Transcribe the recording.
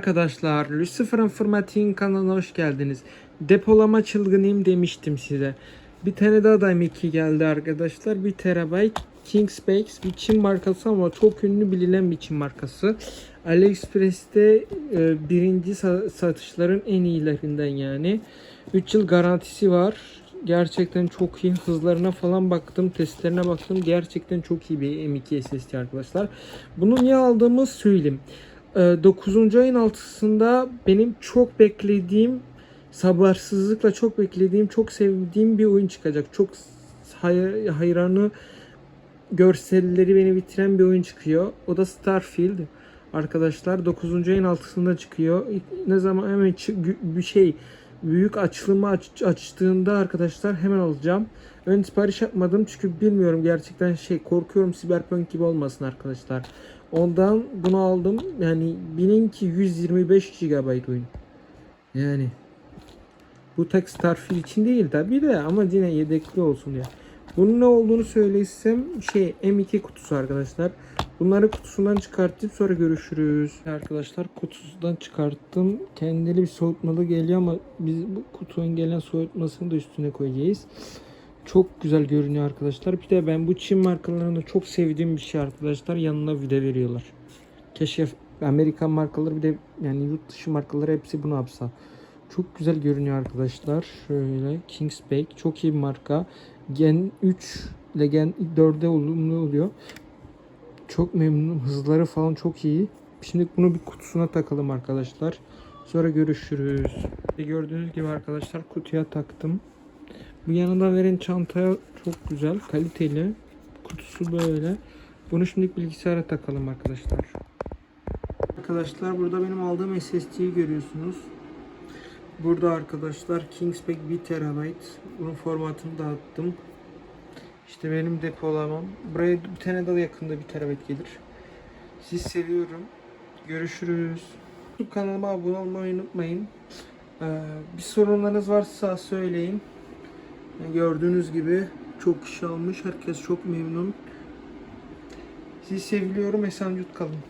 Arkadaşlar Lucifer Informatik'in kanalına hoş geldiniz. Depolama çılgınıyım demiştim size. Bir tane daha da M2 geldi arkadaşlar. 1 TB Kingspace bir Çin markası ama çok ünlü bilinen bir Çin markası. AliExpress'te e, birinci sa- satışların en iyilerinden yani. 3 yıl garantisi var. Gerçekten çok iyi. Hızlarına falan baktım, testlerine baktım. Gerçekten çok iyi bir M2 SSD arkadaşlar. Bunu niye aldığımı söyleyeyim. 9. ayın altısında benim çok beklediğim sabırsızlıkla çok beklediğim çok sevdiğim bir oyun çıkacak. Çok hay- hayranı görselleri beni bitiren bir oyun çıkıyor. O da Starfield. Arkadaşlar 9. ayın altısında çıkıyor. İlk- Ne zaman hemen bir şey büyük açılımı aç- açtığında arkadaşlar hemen alacağım. Ön sipariş yapmadım çünkü bilmiyorum gerçekten şey korkuyorum Cyberpunk gibi olmasın arkadaşlar. Ondan bunu aldım. Yani bininki 125 GB oyun. Yani bu tek Starfield için değil tabi de ama yine yedekli olsun ya. Bunun ne olduğunu söylesem şey M2 kutusu arkadaşlar. Bunları kutusundan çıkartıp sonra görüşürüz. Arkadaşlar kutusundan çıkarttım. Kendili bir soğutmalı geliyor ama biz bu kutunun gelen soğutmasını da üstüne koyacağız. Çok güzel görünüyor arkadaşlar. Bir de ben bu Çin markalarını çok sevdiğim bir şey arkadaşlar. Yanına vida veriyorlar. Keşke Amerikan markaları bir de yani yurt dışı markaları hepsi bunu yapsa. Çok güzel görünüyor arkadaşlar. Şöyle Kingsbake çok iyi bir marka. Gen 3 ile Gen 4'e olumlu oluyor. Çok memnunum. Hızları falan çok iyi. Şimdi bunu bir kutusuna takalım arkadaşlar. Sonra görüşürüz. Gördüğünüz gibi arkadaşlar kutuya taktım. Bu yanında veren çantaya çok güzel, kaliteli. Kutusu böyle. Bunu şimdi bilgisayara takalım arkadaşlar. Arkadaşlar burada benim aldığım SSD'yi görüyorsunuz. Burada arkadaşlar Kingsback 1 TB. Bunun formatını dağıttım. İşte benim depolamam. Buraya bir tane daha yakında 1 TB gelir. Sizi seviyorum. Görüşürüz. Kanalıma abone olmayı unutmayın. Ee, bir sorunlarınız varsa söyleyin. Gördüğünüz gibi çok kişi almış. Herkes çok memnun. Sizi seviyorum. Esencut kalın.